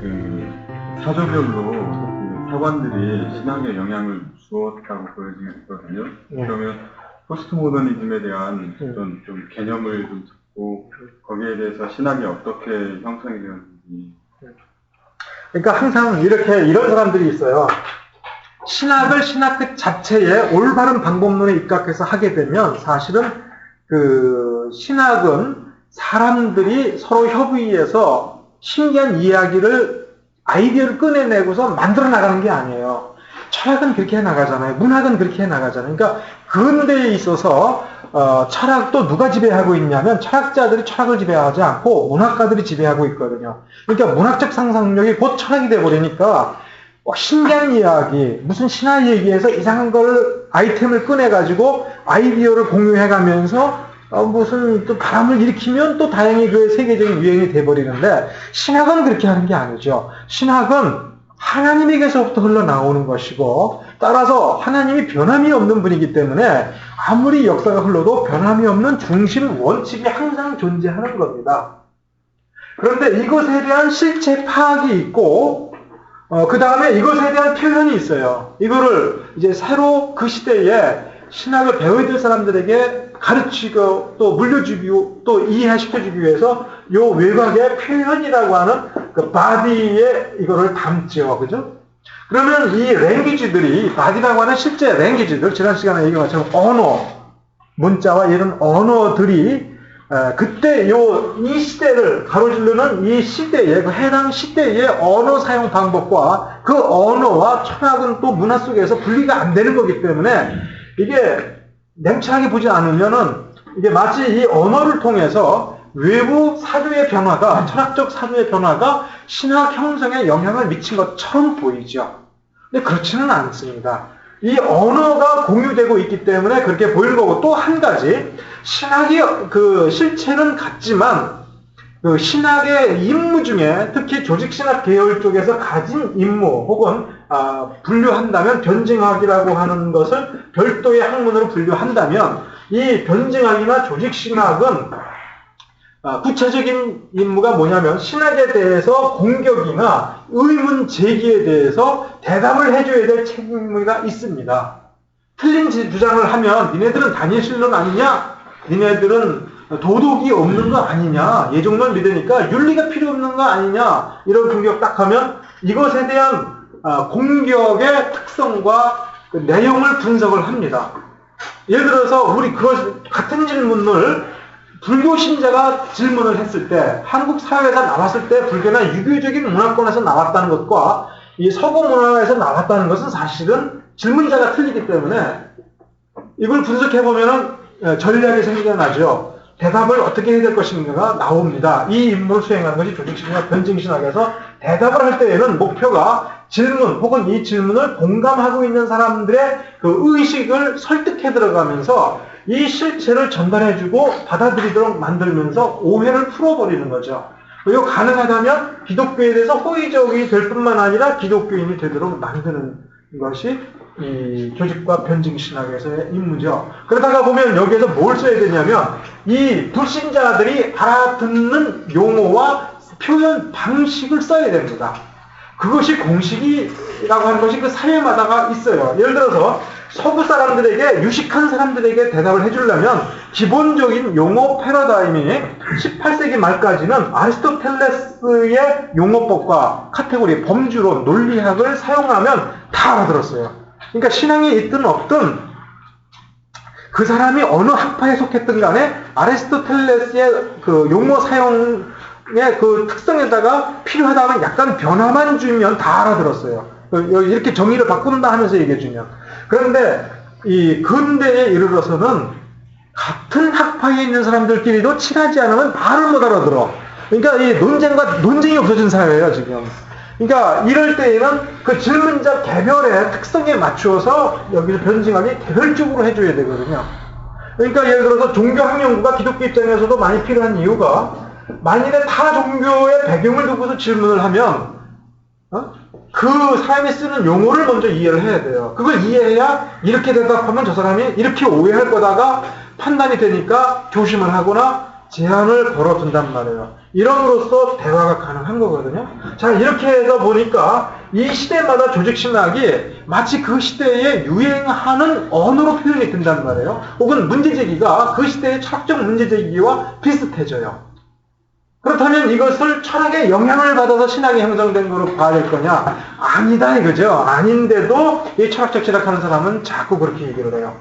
그 사조별로 그 사관들이 신학에 영향을 주었다고 보여지고 있거든요. 네. 그러면 포스트 모더니즘에 대한 네. 어떤 좀 개념을 좀 잡고 거기에 대해서 신학이 어떻게 형성이 되었는지 그러니까 항상 이렇게 이런 사람들이 있어요. 신학을 신학 그 자체의 올바른 방법론에 입각해서 하게 되면 사실은 그 신학은 사람들이 서로 협의해서 신기한 이야기를 아이디어를 꺼내내고서 만들어 나가는 게 아니에요. 철학은 그렇게 해 나가잖아요. 문학은 그렇게 해 나가잖아요. 그러니까 근대에 있어서 어, 철학도 누가 지배하고 있냐면 철학자들이 철학을 지배하지 않고 문학가들이 지배하고 있거든요. 그러니까 문학적 상상력이 곧 철학이 돼 버리니까 어, 신기한 이야기, 무슨 신화 얘기에서 이상한 걸 아이템을 꺼내 가지고 아이디어를 공유해 가면서 어, 무슨 또 바람을 일으키면 또 다행히 그 세계적인 유행이 돼버리는데 신학은 그렇게 하는 게 아니죠. 신학은 하나님에게서부터 흘러나오는 것이고 따라서 하나님이 변함이 없는 분이기 때문에 아무리 역사가 흘러도 변함이 없는 중심 원칙이 항상 존재하는 겁니다. 그런데 이것에 대한 실체 파악이 있고 그 다음에 이것에 대한 표현이 있어요. 이거를 이제 새로 그 시대에 신학을 배워야 될 사람들에게 가르치고 또 물려주기 또 이해시켜주기 위해서 요 외곽의 표현이라고 하는 그 바디에 이거를 담죠. 그죠? 그러면 이 랭귀지들이 바디라고 하는 실제 랭귀지들 지난 시간에 얘기한 것처럼 언어 문자와 이런 언어들이 에, 그때 요 이 시대를 가로지르는 이 시대의 그 해당 시대의 언어 사용 방법과 그 언어와 철학은 또 문화 속에서 분리가 안 되는 거기 때문에 이게 냉철하게 보지 않으면은 이게 마치 이 언어를 통해서 외부 사조의 변화가 철학적 사조의 변화가 신학 형성에 영향을 미친 것처럼 보이죠. 근데 그렇지는 않습니다. 이 언어가 공유되고 있기 때문에 그렇게 보이는 거고 또 한 가지 신학이 그 실체는 같지만 그 신학의 임무 중에 특히 조직신학 계열 쪽에서 가진 임무 혹은 아, 분류한다면 변증학이라고 하는 것을 별도의 학문으로 분류한다면 이 변증학이나 조직신학은 아, 구체적인 임무가 뭐냐면 신학에 대해서 공격이나 의문 제기에 대해서 대답을 해줘야 될 책무가 있습니다. 틀린 주장을 하면 니네들은 다니엘실론 아니냐? 니네들은 도덕이 없는 거 아니냐? 예종론 믿으니까 윤리가 필요 없는 거 아니냐? 이런 공격 딱 하면 이것에 대한 아, 공격의 특성과 그 내용을 분석을 합니다. 예를 들어서 우리 그 같은 질문을 불교 신자가 질문을 했을 때 한국 사회에서 나왔을 때 불교나 유교적인 문화권에서 나왔다는 것과 이 서구 문화에서 나왔다는 것은 사실은 질문자가 틀리기 때문에 이걸 분석해 보면은 전략이 생겨나죠. 대답을 어떻게 해야 될 것인가가 나옵니다. 이 임무를 수행하는 것이 조직신학, 변증신학에서 대답을 할 때에는 목표가 질문 혹은 이 질문을 공감하고 있는 사람들의 그 의식을 설득해 들어가면서 이 실체를 전달해주고 받아들이도록 만들면서 오해를 풀어버리는 거죠. 그리고 가능하다면 기독교에 대해서 호의적이 될 뿐만 아니라 기독교인이 되도록 만드는 것이 이 조직과 변증 신학에서의 임무죠. 그러다가 보면 여기에서 뭘 써야 되냐면 이 불신자들이 알아듣는 용어와 표현 방식을 써야 됩니다. 그것이 공식이라고 하는 것이 그 사회마다가 있어요. 예를 들어서 서구 사람들에게 유식한 사람들에게 대답을 해주려면 기본적인 용어 패러다임이 18세기 말까지는 아리스토텔레스의 용어법과 카테고리, 범주론, 논리학을 사용하면 다 알아들었어요. 그러니까 신앙이 있든 없든 그 사람이 어느 학파에 속했든 간에 아리스토텔레스의 그 용어 사용의 그 특성에다가 필요하다면 약간 변화만 주면 다 알아들었어요. 이렇게 정의를 바꾼다 하면서 얘기해 주면. 그런데 이 근대에 이르러서는 같은 학파에 있는 사람들끼리도 친하지 않으면 말을 못 알아들어. 그러니까 이 논쟁과 논쟁이 없어진 사회예요, 지금. 그러니까 이럴 때에는 그 질문자 개별의 특성에 맞추어서 여기서 변증하기 개별적으로 해줘야 되거든요. 그러니까 예를 들어서 종교학 연구가 기독교 입장에서도 많이 필요한 이유가 만일에 타 종교의 배경을 두고서 질문을 하면 어? 그 사람이 쓰는 용어를 먼저 이해를 해야 돼요. 그걸 이해해야 이렇게 대답하면 저 사람이 이렇게 오해할 거다가 판단이 되니까 조심을 하거나 제한을 걸어둔단 말이에요. 이럼으로써 대화가 가능한 거거든요. 자, 이렇게 해서 보니까 이 시대마다 조직 신학이 마치 그 시대에 유행하는 언어로 표현이 된단 말이에요. 혹은 문제제기가 그 시대의 철학적 문제제기와 비슷해져요. 그렇다면 이것을 철학의 영향을 받아서 신학이 형성된 거로 봐야 될 거냐? 아니다 이거죠. 아닌데도 이 철학적 신학하는 사람은 자꾸 그렇게 얘기를 해요.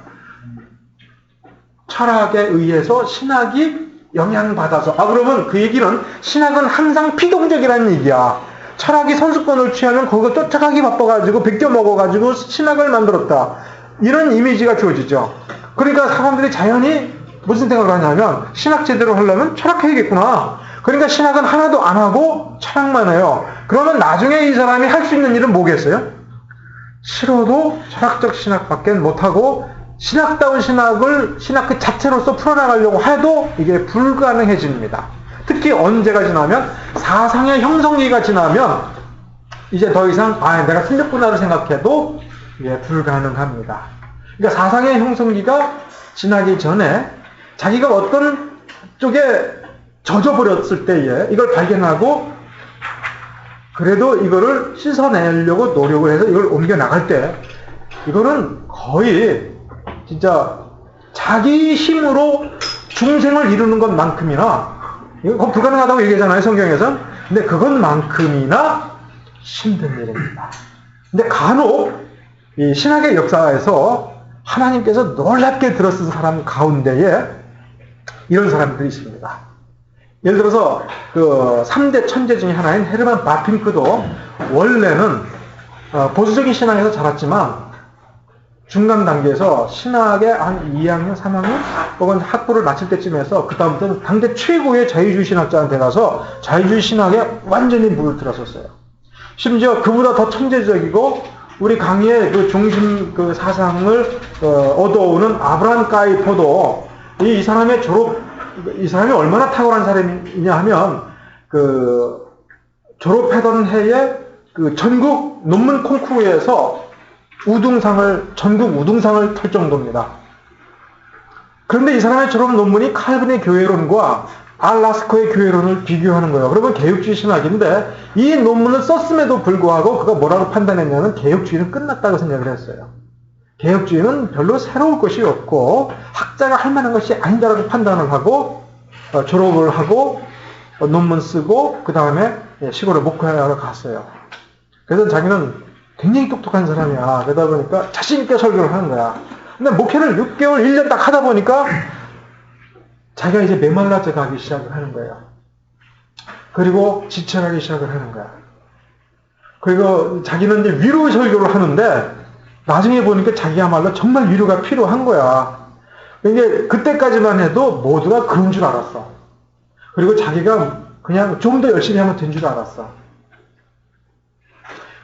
철학에 의해서 신학이 영향받아서 아 그러면 그 얘기는 신학은 항상 피동적이라는 얘기야. 철학이 선수권을 취하면 거기가 쫓아가기 바빠가지고 베껴 먹어가지고 신학을 만들었다. 이런 이미지가 주어지죠. 그러니까 사람들이 자연히 무슨 생각을 하냐면 신학 제대로 하려면 철학해야겠구나. 그러니까 신학은 하나도 안 하고 철학만 해요. 그러면 나중에 이 사람이 할 수 있는 일은 뭐겠어요? 싫어도 철학적 신학밖에 못하고 신학다운 신학을 신학 그 자체로서 풀어나가려고 해도 이게 불가능해집니다. 특히 언제가 지나면 사상의 형성기가 지나면 이제 더 이상 아 내가 틀렸구나를 생각해도 이게 불가능합니다. 그러니까 사상의 형성기가 지나기 전에 자기가 어떤 쪽에 젖어버렸을 때에 이걸 발견하고 그래도 이거를 씻어내려고 노력을 해서 이걸 옮겨 나갈 때 이거는 거의 진짜 자기 힘으로 중생을 이루는 것만큼이나 거의 불가능하다고 얘기하잖아요 성경에서 근데 그것만큼이나 힘든 일입니다. 근데 간혹 이 신학의 역사에서 하나님께서 놀랍게 들어쓴 사람 가운데에 이런 사람들이 있습니다. 예를 들어서 그 3대 천재 중에 하나인 헤르만 바핑크도 원래는 어, 보수적인 신앙에서 자랐지만 중간 단계에서 신학의 한 2학년, 3학년 혹은 학부를 마칠 때쯤에서 그 다음부터는 당대 최고의 자유주의 신학자한테 가서 자유주의 신학에 완전히 물을 들었었어요. 심지어 그보다 더 천재적이고 우리 강의의 그 중심 그 사상을 어, 얻어오는 아브라함 까이포도 이, 이 사람의 졸업 이 사람이 얼마나 탁월한 사람이냐 하면 그 졸업하던 해에 그 전국 논문 콩쿠르에서 우등상을 전국 우등상을 탈 정도입니다. 그런데 이 사람의 졸업 논문이 칼빈의 교회론과 알라스코의 교회론을 비교하는 거예요. 그러면 개혁주의 신학인데 이 논문을 썼음에도 불구하고 그가 뭐라고 판단했냐면 개혁주의는 끝났다고 생각을 했어요. 개혁주의는 별로 새로울 것이 없고 학자가 할 만한 것이 아니다라고 판단을 하고 어, 졸업을 하고 어, 논문 쓰고 그 다음에 시골에 목회하러 갔어요. 그래서 자기는 굉장히 똑똑한 사람이야. 그러다 보니까 자신 있게 설교를 하는 거야. 근데 목회를 6개월, 1년 딱 하다 보니까 자기가 이제 메말라져 가기 시작을 하는 거예요. 그리고 지쳐가기 시작을 하는 거야. 그리고 자기는 이제 위로 설교를 하는데 나중에 보니까 자기야말로 정말 위로가 필요한 거야. 이게 그때까지만 해도 모두가 그런 줄 알았어. 그리고 자기가 그냥 좀 더 열심히 하면 된 줄 알았어.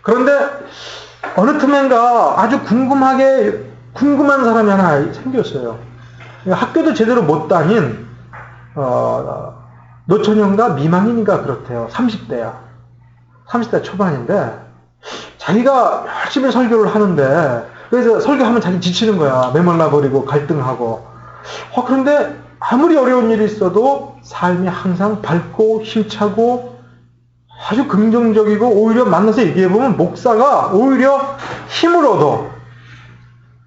그런데 어느 틈엔가 아주 궁금하게 궁금한 사람이 하나 생겼어요. 학교도 제대로 못 다닌 어, 노처녀인가 미망인인가 그렇대요. 30대야. 30대 초반인데 자기가 열심히 설교를 하는데 그래서 설교하면 자기 지치는 거야. 메말라 버리고 갈등하고. 어, 그런데 아무리 어려운 일이 있어도 삶이 항상 밝고 힘차고 아주 긍정적이고 오히려 만나서 얘기해보면 목사가 오히려 힘을 얻어.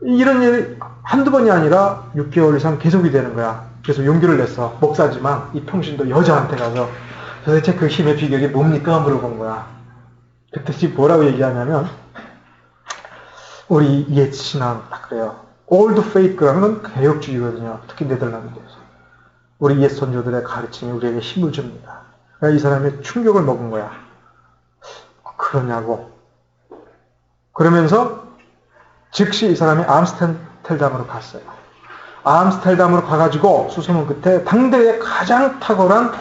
이런 일이 한두 번이 아니라 6개월 이상 계속이 되는 거야. 그래서 용기를 냈어. 목사지만 이 평신도 여자한테 가서 도대체 그 힘의 비결이 뭡니까? 물어본 거야. 그때 지금 뭐라고 얘기하냐면 우리 옛 신앙 딱 그래요. 올드 페이크라는 건 개혁주의거든요. 특히 네덜란드에서. 우리 옛 선조들의 가르침이 우리에게 힘을 줍니다. 이 사람이 충격을 먹은 거야. 그러냐고. 그러면서 즉시 이 사람이 암스테르담으로 갔어요. 암스테르담으로 가가지고 수소문 끝에 당대의 가장 탁월한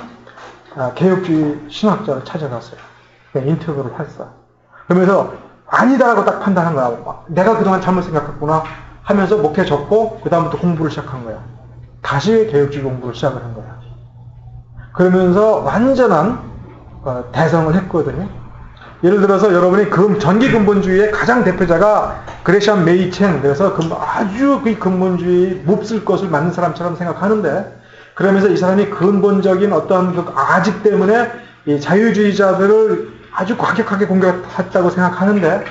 아, 개혁주의 신학자를 찾아갔어요. 인터뷰를 했어. 그러면서 아니다라고 딱 판단한 거야. 내가 그동안 잘못 생각했구나 하면서 목회 접고 그 다음부터 공부를 시작한 거야. 다시 개혁주의 공부를 시작을 한 거야. 그러면서 완전한 어, 대성을 했거든요. 예를 들어서 여러분이 금, 전기 근본주의의 가장 대표자가 그레시안 메이첸 그래서 금, 아주 그 근본주의 몹쓸 것을 맞는 사람처럼 생각하는데 그러면서 이 사람이 근본적인 어떤 그 아직 때문에 이 자유주의자들을 아주 과격하게 공격했다고 생각하는데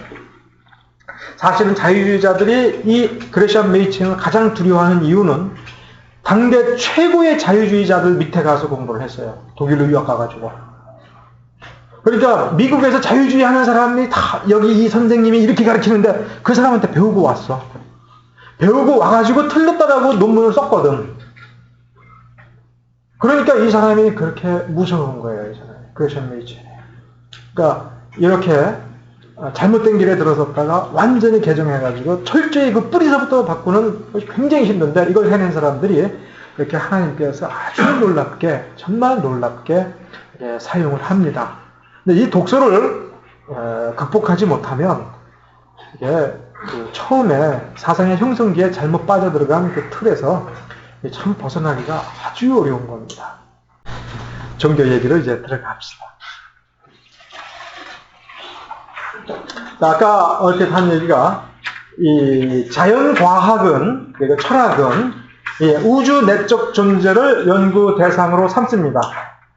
사실은 자유주의자들이 이 그레시안 메이칭을 가장 두려워하는 이유는 당대 최고의 자유주의자들 밑에 가서 공부를 했어요. 독일로 유학 가가지고. 그러니까 미국에서 자유주의 하는 사람이 다 여기 이 선생님이 이렇게 가르치는데 그 사람한테 배우고 왔어. 배우고 와가지고 틀렸다라고 논문을 썼거든. 그러니까 이 사람이 그렇게 무서운 거예요, 이 사람이. 그레션 메이치. 그러니까 이렇게 잘못된 길에 들어섰다가 완전히 개정해가지고 철저히 그 뿌리서부터 바꾸는 것이 굉장히 힘든데 이걸 해낸 사람들이 이렇게 하나님께서 아주 놀랍게, 정말 놀랍게 예, 사용을 합니다. 근데 이 독소를 어, 극복하지 못하면 이게 그 처음에 사상의 형성기에 잘못 빠져들어간 그 틀에서 참 벗어나기가 아주 어려운 겁니다. 종교 얘기로 이제 들어갑시다. 자, 아까 얼핏 한 얘기가 이 자연과학은 그리고 철학은 이 우주 내적 존재를 연구 대상으로 삼습니다.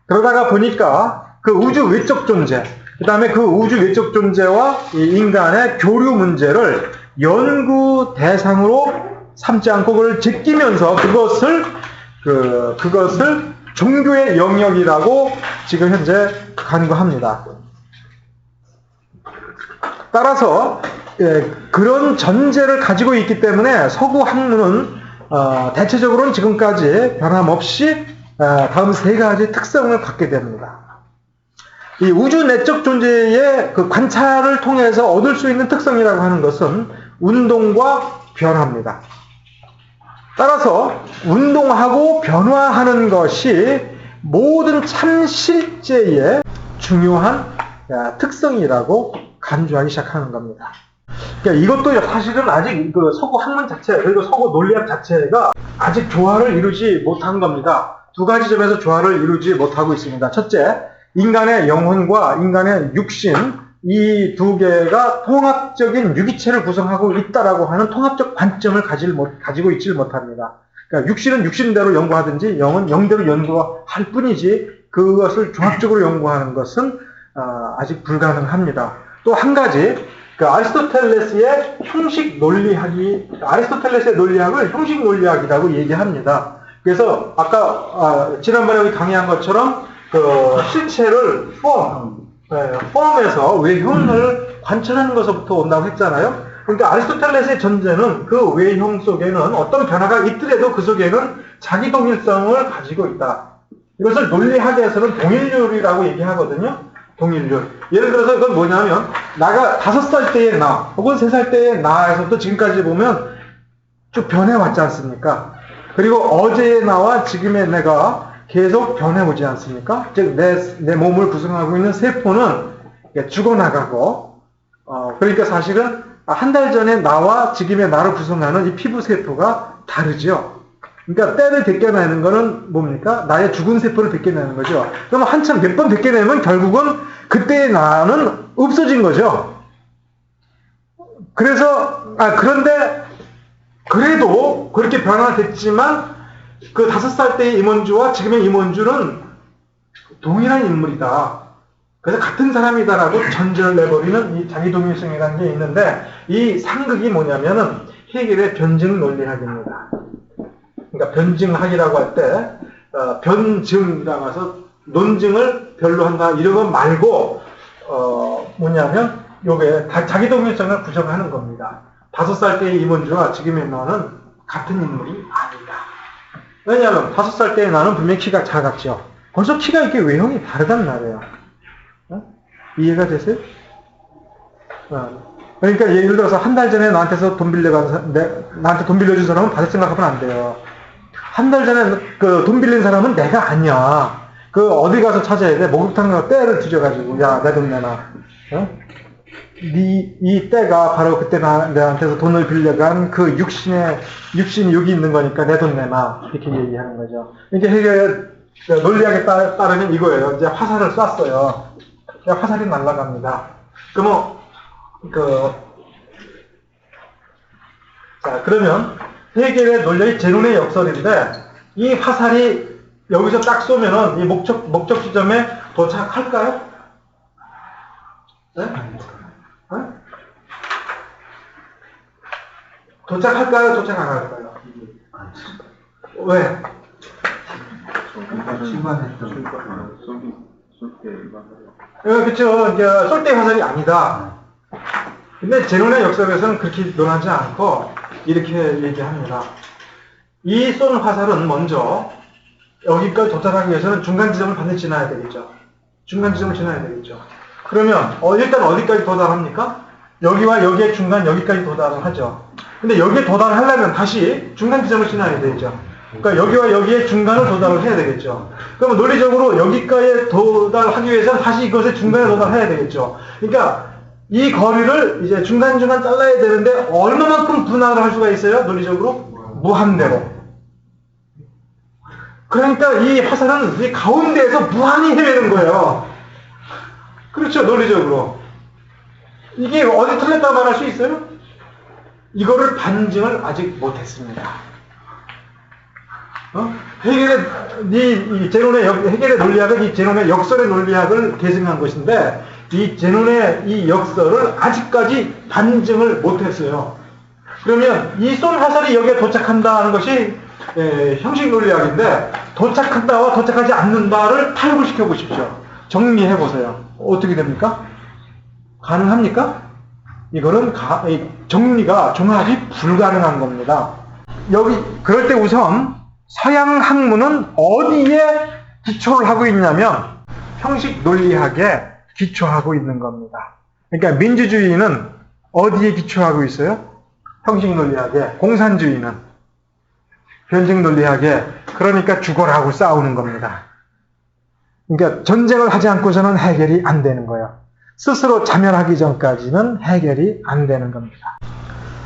그러다가 보니까 그 우주 외적 존재, 그 다음에 그 우주 외적 존재와 이 인간의 교류 문제를 연구 대상으로 삼지 않고 그걸 제끼면서 그것을 그 그것을 종교의 영역이라고 지금 현재 간구합니다. 따라서 예, 그런 전제를 가지고 있기 때문에 서구 학문은 어, 대체적으로는 지금까지 변함없이 어, 다음 세 가지 특성을 갖게 됩니다. 이 우주 내적 존재의 그 관찰을 통해서 얻을 수 있는 특성이라고 하는 것은 운동과 변화입니다. 따라서 운동하고 변화하는 것이 모든 참 실제의 중요한 야, 특성이라고 간주하기 시작하는 겁니다. 그러니까 이것도 사실은 아직 그 서구 학문 자체 그리고 서구 논리학 자체가 아직 조화를 이루지 못한 겁니다. 두 가지 점에서 조화를 이루지 못하고 있습니다. 첫째, 인간의 영혼과 인간의 육신 이 두 개가 통합적인 유기체를 구성하고 있다라고 하는 통합적 관점을 가질 못, 가지고 있지 못합니다. 그러니까 육신은 육신대로 연구하든지 영은 영대로 연구할 뿐이지 그것을 종합적으로 연구하는 것은 어, 아직 불가능합니다. 또 한 가지 그 아리스토텔레스의 형식 논리학이 아리스토텔레스의 논리학을 형식 논리학이라고 얘기합니다. 그래서 아까 아, 지난번에 강의한 것처럼 그 실체를 폼, 네, 폼에서 외형을 관찰하는 것부터 온다고 했잖아요. 그러니까 아리스토텔레스의 전제는 그 외형 속에는 어떤 변화가 있더라도 그 속에는 자기 동일성을 가지고 있다. 이것을 논리학에서는 동일률이라고 얘기하거든요. 동일률. 예를 들어서 그건 뭐냐면 나가 다섯 살 때의 나 혹은 세 살 때의 나에서부터 지금까지 보면 쭉 변해왔지 않습니까? 그리고 어제의 나와 지금의 내가 계속 변해오지 않습니까? 즉, 내, 내 몸을 구성하고 있는 세포는 죽어나가고, 어, 그러니까 사실은 한 달 전에 나와 지금의 나를 구성하는 이 피부 세포가 다르죠. 그러니까 때를 벗겨내는 거는 뭡니까? 나의 죽은 세포를 벗겨내는 거죠. 그러면 한참 몇 번 벗겨내면 결국은 그때의 나는 없어진 거죠. 그래서, 아, 그런데, 그래도 그렇게 변화됐지만, 그 다섯 살 때의 임원주와 지금의 임원주는 동일한 인물이다. 그래서 같은 사람이다라고 전제를 내버리는 이 자기동일성이라는 게 있는데, 이 상극이 뭐냐면은 해결의 변증 논리학입니다. 그러니까 변증학이라고 할 때, 어, 변증이라고 해서 논증을 별로 한다 이런 것 말고, 어, 뭐냐면, 요게 다 자기 동일성을 부정하는 겁니다. 다섯 살 때의 임원주와 지금의 나는 같은 인물이 아니다. 왜냐하면 다섯 살 때의 나는 분명히 키가 작았죠. 벌써 키가 이렇게 외형이 다르단 말이에요. 어? 이해가 되세요? 어. 그러니까 예를 들어서 한 달 전에 나한테서 돈 빌려간 사, 내, 나한테 돈 빌려준 사람은 받을 생각하면 안 돼요. 한 달 전에 그 돈 빌린 사람은 내가 아니야. 그 어디 가서 찾아야 돼? 목욕탕 가서 때를 뒤져가지고 야 내 돈 내놔. 어? 이, 이 때가 바로 그때 나, 내한테서 돈을 빌려간 그 육신의, 육신이 여기 있는 거니까 내 돈 내놔. 이렇게 얘기하는 거죠. 이게 해결, 논리학에 따, 따르면 이거예요. 이제 화살을 쐈어요. 화살이 날아갑니다. 그러면, 그, 자, 그러면 해결의 논리의 제론의 역설인데, 이 화살이 여기서 딱 쏘면은 이 목적, 목적 지점에 도착할까요? 네? 네? 도착할까요? 도착 안 할까요? 왜? 쏠때 일반하고 예, 그쵸. 이제 쏠대 화살이 아니다. 근데 제논의 역설에서는 그렇게 논하지 않고 이렇게 얘기합니다. 이 쏜 화살은 먼저 여기까지 도달하기 위해서는 중간 지점을 반드시 지나야 되겠죠. 중간 지점을 지나야 되겠죠. 그러면 어, 일단 어디까지 도달합니까? 여기와 여기의 중간 여기까지 도달을 하죠. 근데 여기에 도달하려면 다시 중간 지점을 지나야 되죠. 그러니까 여기와 여기의 중간을 도달을 해야 되겠죠. 그러면 논리적으로 여기까지 도달하기 위해서는 다시 이것의 중간에 도달해야 되겠죠. 그러니까 이 거리를 이제 중간중간 잘라야 되는데 얼마만큼 분할을 할 수가 있어요? 논리적으로? 무한대로. 그러니까 이 화살은 이 가운데에서 무한히 헤매는 거예요. 그렇죠, 논리적으로. 이게 어디 틀렸다 말할 수 있어요? 이거를 반증을 아직 못했습니다. 어? 해결의 이, 이 제논의 역- 해결의 논리학은 이 제논의 역설의 논리학을 계승한 것인데 이 제논의 이 역설을 아직까지 반증을 못했어요. 그러면 이 쏜 화살이 여기에 도착한다는 것이 에, 형식 논리학인데 도착한다와 도착하지 않는다를 타협을 시켜 보십시오. 정리해 보세요. 어떻게 됩니까? 가능합니까? 이거는 가- 이 정리가 종합이 불가능한 겁니다. 여기 그럴 때 우선 서양 학문은 어디에 기초를 하고 있냐면 형식 논리학에 기초하고 있는 겁니다. 그러니까 민주주의는 어디에 기초하고 있어요? 형식 논리학에 공산주의는 변증 논리학에 그러니까 죽어라고 싸우는 겁니다. 그러니까 전쟁을 하지 않고서는 해결이 안 되는 거예요. 스스로 자멸하기 전까지는 해결이 안 되는 겁니다.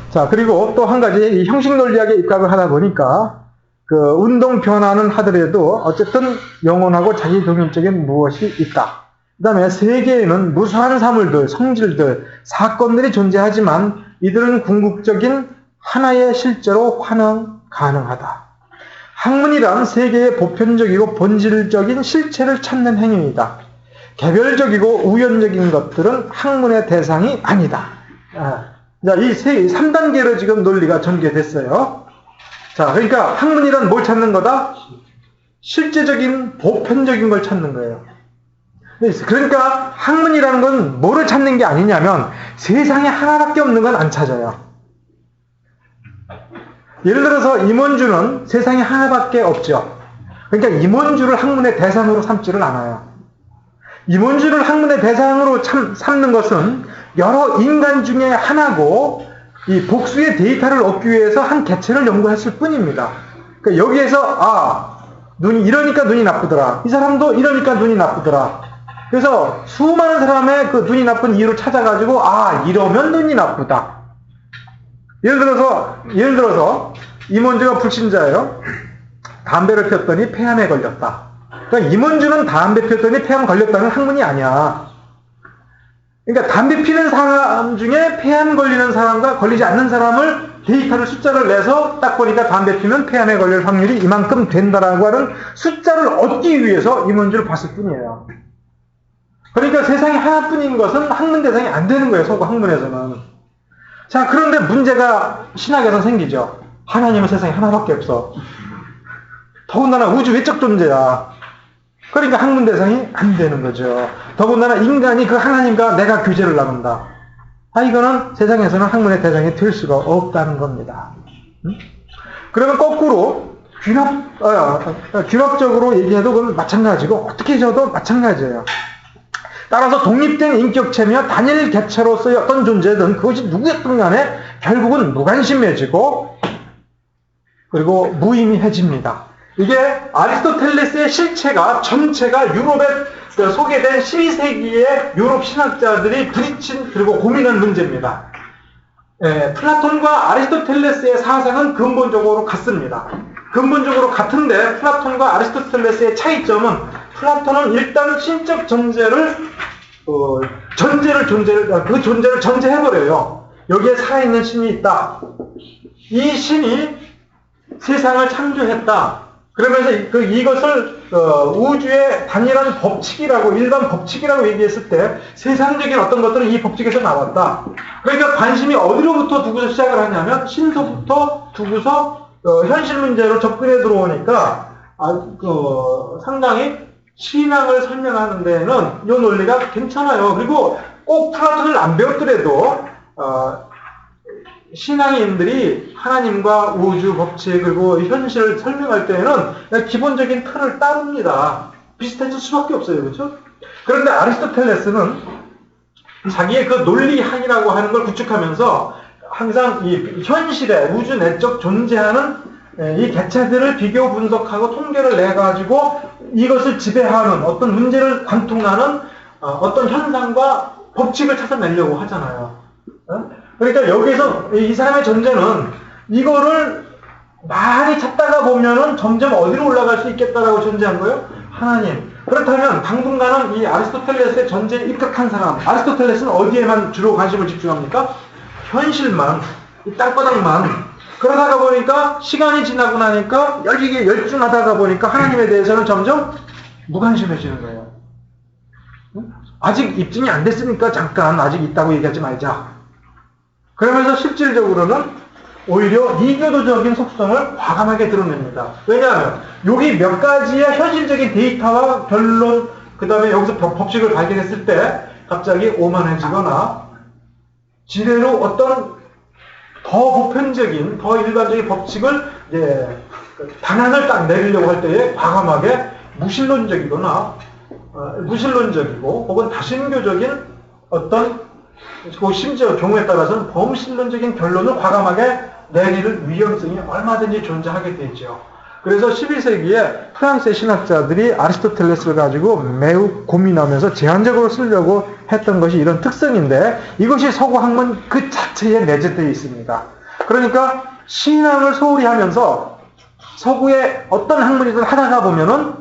자, 그리고 또 한 가지 이 형식 논리학에 입각을 하다 보니까 그 운동 변화는 하더라도 어쨌든 영원하고 자기 독립적인 무엇이 있다. 그 다음에 세계에는 무수한 사물들, 성질들, 사건들이 존재하지만 이들은 궁극적인 하나의 실제로 환원 가능하다. 학문이란 세계의 보편적이고 본질적인 실체를 찾는 행위이다. 개별적이고 우연적인 것들은 학문의 대상이 아니다. 아, 자, 이 세, 3단계로 지금 논리가 전개됐어요. 자, 그러니까 학문이란 뭘 찾는 거다? 실제적인 보편적인 걸 찾는 거예요. 그러니까 학문이라는 건 뭐를 찾는 게 아니냐면 세상에 하나밖에 없는 건 안 찾아요. 예를 들어서 임원주는 세상에 하나밖에 없죠. 그러니까 임원주를 학문의 대상으로 삼지를 않아요. 임원주를 학문의 대상으로 참, 삼는 것은 여러 인간 중에 하나고 이 복수의 데이터를 얻기 위해서 한 개체를 연구했을 뿐입니다. 그러니까 여기에서 아 눈이 이러니까 눈이 나쁘더라. 이 사람도 이러니까 눈이 나쁘더라. 그래서 수많은 사람의 그 눈이 나쁜 이유를 찾아가지고 아 이러면 눈이 나쁘다. 예를 들어서 예를 들어서 임원주가 불신자예요. 담배를 피웠더니 폐암에 걸렸다. 그러니까 임원주는 담배 피웠더니 폐암 걸렸다는 학문이 아니야. 그러니까 담배 피는 사람 중에 폐암 걸리는 사람과 걸리지 않는 사람을 데이터를 숫자를 내서 딱 보니까 담배 피면 폐암에 걸릴 확률이 이만큼 된다라고 하는 숫자를 얻기 위해서 임원주를 봤을 뿐이에요. 그러니까 세상에 하나뿐인 것은 학문 대상이 안 되는 거예요. 서구 학문에서는. 자, 그런데 문제가 신학에서 생기죠. 하나님은 세상에 하나밖에 없어. 더군다나 우주 외적 존재야. 그러니까 학문 대상이 안 되는 거죠. 더군다나 인간이 그 하나님과 내가 교제를 나눈다. 아, 이거는 세상에서는 학문의 대상이 될 수가 없다는 겁니다. 음? 그러면 거꾸로 균합, 어, 어, 균합적으로 얘기해도 그건 마찬가지고 어떻게 해도 마찬가지예요. 따라서 독립된 인격체며 단일 개체로서의 어떤 존재든 그것이 누구였든 간에 결국은 무관심해지고 그리고 무의미해집니다. 이게 아리스토텔레스의 실체가 전체가 유럽에 그 소개된 12세기의 유럽 신학자들이 부딪힌 그리고 고민한 문제입니다. 예, 플라톤과 아리스토텔레스의 사상은 근본적으로 같습니다. 근본적으로 같은데 플라톤과 아리스토텔레스의 차이점은 플라톤은 일단 신적 존재를 어, 전제를 존재를 그 존재를 전제해 버려요. 여기에 살아있는 신이 있다. 이 신이 세상을 창조했다. 그러면서 이- 그 이것을 어, 우주의 단일한 법칙이라고 일반 법칙이라고 얘기했을 때 세상적인 어떤 것들은 이 법칙에서 나왔다. 그러니까 관심이 어디로부터 두고서 시작을 하냐면 신서부터 두고서 어, 현실 문제로 접근해 들어오니까 아, 그, 상당히 신앙을 설명하는 데는 이 논리가 괜찮아요. 그리고 꼭 플라톤을 안 배웠더라도 어, 신앙인들이 하나님과 우주 법칙 그리고 현실을 설명할 때에는 기본적인 틀을 따릅니다. 비슷해질 수밖에 없어요. 그렇죠? 그런데 아리스토텔레스는 자기의 그 논리학이라고 하는 걸 구축하면서 항상 이 현실에 우주 내적 존재하는 에, 이 개체들을 비교 분석하고 통계를 내 가지고 이것을 지배하는 어떤 문제를 관통하는 어, 어떤 현상과 법칙을 찾아내려고 하잖아요. 어? 그러니까 여기서 이- 이 사람의 존재는 이거를 많이 찾다가 보면은 점점 어디로 올라갈 수 있겠다라고 존재한 거예요? 하나님. 그렇다면 당분간은 이 아리스토텔레스의 존재에 입각한 사람, 아리스토텔레스는 어디에만 주로 관심을 집중합니까? 현실만, 이 땅바닥만. 그러다가 보니까 시간이 지나고 나니까 열기게 열중하다가 보니까 하나님에 대해서는 점점 무관심해지는 거예요. 응? 아직 입증이 안 됐으니까 잠깐 아직 있다고 얘기하지 말자. 그러면서 실질적으로는 오히려 이교도적인 속성을 과감하게 드러냅니다. 왜냐하면 여기 몇 가지의 현실적인 데이터와 결론, 그 다음에 여기서 법- 법칙을 발견했을 때 갑자기 오만해지거나 지대로 어떤 더 보편적인, 더 일반적인 법칙을 그 단안을 딱 내리려고 할 때에 과감하게 무신론적이거나 어, 무신론적이고 혹은 다신교적인 어떤 그 심지어 경우에 따라서는 범신론적인 결론을 과감하게 내릴 위험성이 얼마든지 존재하게 되죠. 그래서 12세기에 프랑스의 신학자들이 아리스토텔레스를 가지고 매우 고민하면서 제한적으로 쓰려고 했던 것이 이런 특성인데 이것이 서구 학문 그 자체에 내재되어 있습니다. 그러니까 신앙을 소홀히 하면서 서구의 어떤 학문이든 하다가 보면은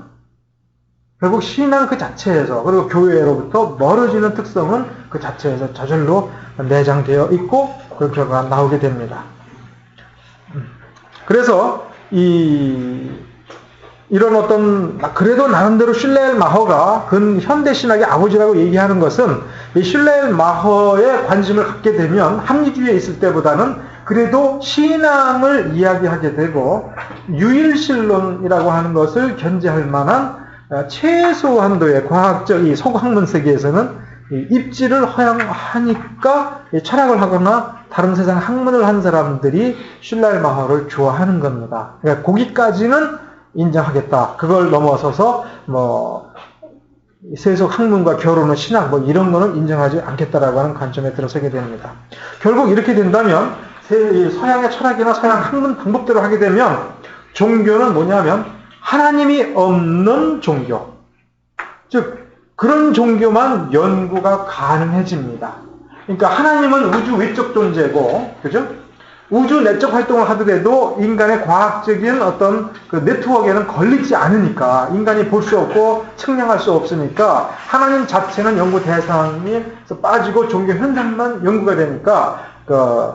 결국 신앙 그 자체에서 그리고 교회로부터 멀어지는 특성은 그 자체에서 저절로 내장되어 있고 그 결과가 나오게 됩니다. 음. 그래서 이 이런 어떤 그래도 나름대로 슐레일 마허가 근 현대 신학의 아버지라고 얘기하는 것은 이 슐레일 마허에 관심을 갖게 되면 합리주의에 있을 때보다는 그래도 신앙을 이야기하게 되고 유일신론이라고 하는 것을 견제할 만한 어, 최소 한도의 과학적 이 소학문 세계에서는 이 입지를 허용하니까 이 철학을 하거나 다른 세상 학문을 한 사람들이 슐랄마허를 좋아하는 겁니다. 그러니까 거기까지는 인정하겠다. 그걸 넘어서서 뭐 세속 학문과 결혼은 신학 뭐 이런 거는 인정하지 않겠다라고 하는 관점에 들어서게 됩니다. 결국 이렇게 된다면 서양의 철학이나 서양 학문 방법대로 하게 되면 종교는 뭐냐면 하나님이 없는 종교. 즉 그런 종교만 연구가 가능해집니다. 그러니까 하나님은 우주 외적 존재고, 그죠? 우주 내적 활동을 하더라도 인간의 과학적인 어떤 그 네트워크에는 걸리지 않으니까 인간이 볼 수 없고 측량할 수 없으니까 하나님 자체는 연구 대상에서 빠지고 종교 현상만 연구가 되니까 그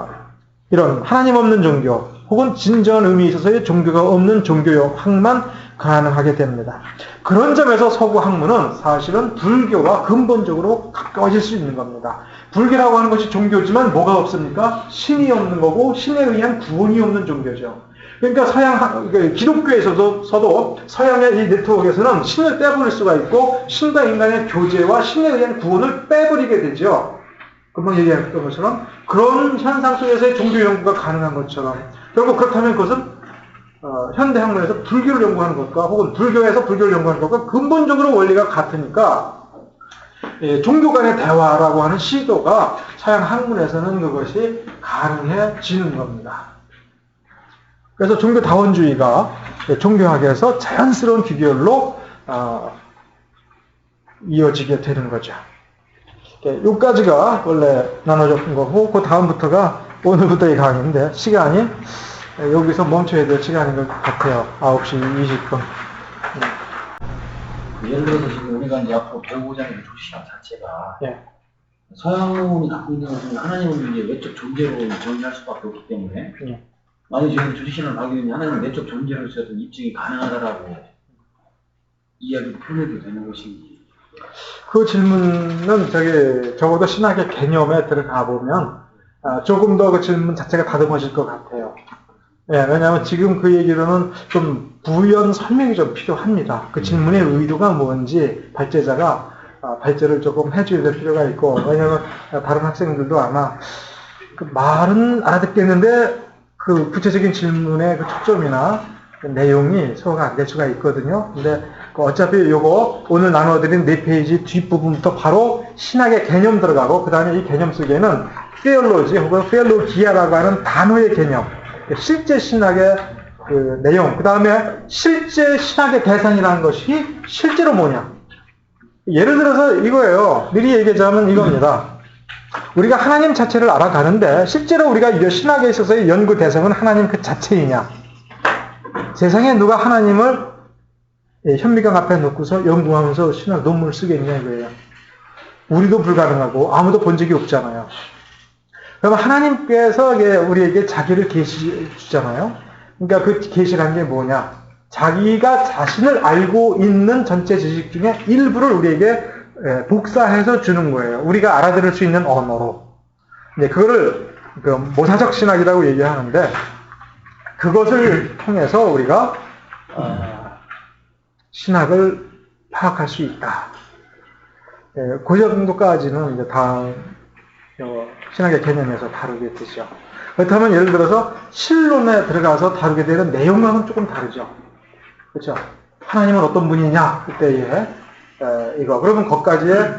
이런 하나님 없는 종교 혹은 진정한 의미 있어서의 종교가 없는 종교학만 가능하게 됩니다. 그런 점에서 서구 학문은 사실은 불교와 근본적으로 가까워질 수 있는 겁니다. 불교라고 하는 것이 종교지만 뭐가 없습니까? 신이 없는 거고 신에 의한 구원이 없는 종교죠. 그러니까 서양 학- 그 기독교에서도 서도 서양의 이 네트워크에서는 신을 빼버릴 수가 있고 신과 인간의 교제와 신에 의한 구원을 빼버리게 되죠. 금방 얘기했던 것처럼 그런 현상 속에서의 종교 연구가 가능한 것처럼 결국 그렇다면 그것은 어, 현대 학문에서 불교를 연구하는 것과 혹은 불교에서 불교를 연구하는 것과 근본적으로 원리가 같으니까 예, 종교 간의 대화라고 하는 시도가 서양 학문에서는 그것이 가능해지는 겁니다. 그래서 종교다원주의가 예, 종교학에서 자연스러운 귀결로 어, 이어지게 되는 거죠. 예, 여기까지가 원래 나눠졌던 거고 그 다음부터가 오늘부터의 강의인데 시간이 예, 여기서 멈춰야 될 시간인 것 같아요. 9시 20분. 그 예를 들어서 지금 우리가 이제 앞으로 배우고자 하는 조시학 자체가 예. 서양이 갖고 있는 것은 하나님을 이제 외적 존재로 정의할 수밖에 없기 때문에 예. 만약 저희 조지신을 발견이 하나님 내적 존재로서 어떤 입증이 가능하다라고 이야기를 풀어도 되는 것인지. 그 질문은 저기 적어도 신학의 개념에 들어가 보면 아, 조금 더 그 질문 자체가 다듬어질 것 같아요. 예, 왜냐하면 지금 그 얘기로는 좀 부연 설명이 좀 필요합니다. 그 질문의 의도가 뭔지 발제자가 아, 발제를 조금 해줘야 될 필요가 있고 왜냐하면 다른 학생들도 아마 그 말은 알아듣겠는데 그 구체적인 질문의 그 초점이나 그 내용이 소화가 안 될 수가 있거든요. 근데 그 어차피 요거 오늘 나눠드린 네 페이지 뒷부분부터 바로 신학의 개념 들어가고 그 다음에 이 개념 속에는 페올로지 혹은 페올로기아라고 하는 단어의 개념 실제 신학의 그 내용 그 다음에 실제 신학의 대상이라는 것이 실제로 뭐냐 예를 들어서 이거예요 미리 얘기하자면 이겁니다 우리가 하나님 자체를 알아가는데 실제로 우리가 이 신학에 있어서의 연구 대상은 하나님 그 자체이냐 세상에 누가 하나님을 예, 현미경 앞에 놓고서 연구하면서 신학 논문을 쓰겠냐 이거예요. 우리도 불가능하고 아무도 본 적이 없잖아요. 그럼 하나님께서 우리에게 자기를 계시 주잖아요. 그러니까 그 계시란 게 뭐냐? 자기가 자신을 알고 있는 전체 지식 중에 일부를 우리에게 예, 복사해서 주는 거예요. 우리가 알아들을 수 있는 언어로. 이제 그거를 그 모사적 신학이라고 얘기하는데 그것을 통해서 우리가 어, 신학을 파악할 수 있다. 예, 그 정도까지는 이제 다음 어, 신학의 개념에서 다루겠죠. 그렇다면 예를 들어서 신론에 들어가서 다루게 되는 내용과는 조금 다르죠. 그렇죠? 하나님은 어떤 분이냐 그때에 에, 이거 그러면 거기까지에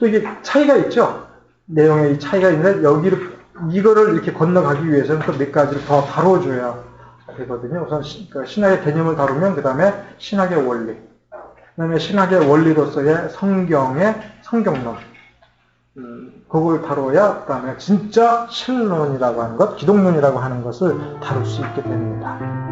또 이게 차이가 있죠. 내용에 이 차이가 있는데 여기를 이거를 이렇게 건너가기 위해서는 또 몇 가지를 더 다뤄줘야 되거든요. 우선 시- 그 신학의 개념을 다루면 그 다음에 신학의 원리, 그 다음에 신학의 원리로서의 성경의 성경론, 음, 그걸 다뤄야 그 다음에 진짜 신론이라고 하는 것, 기독론이라고 하는 것을 다룰 수 있게 됩니다.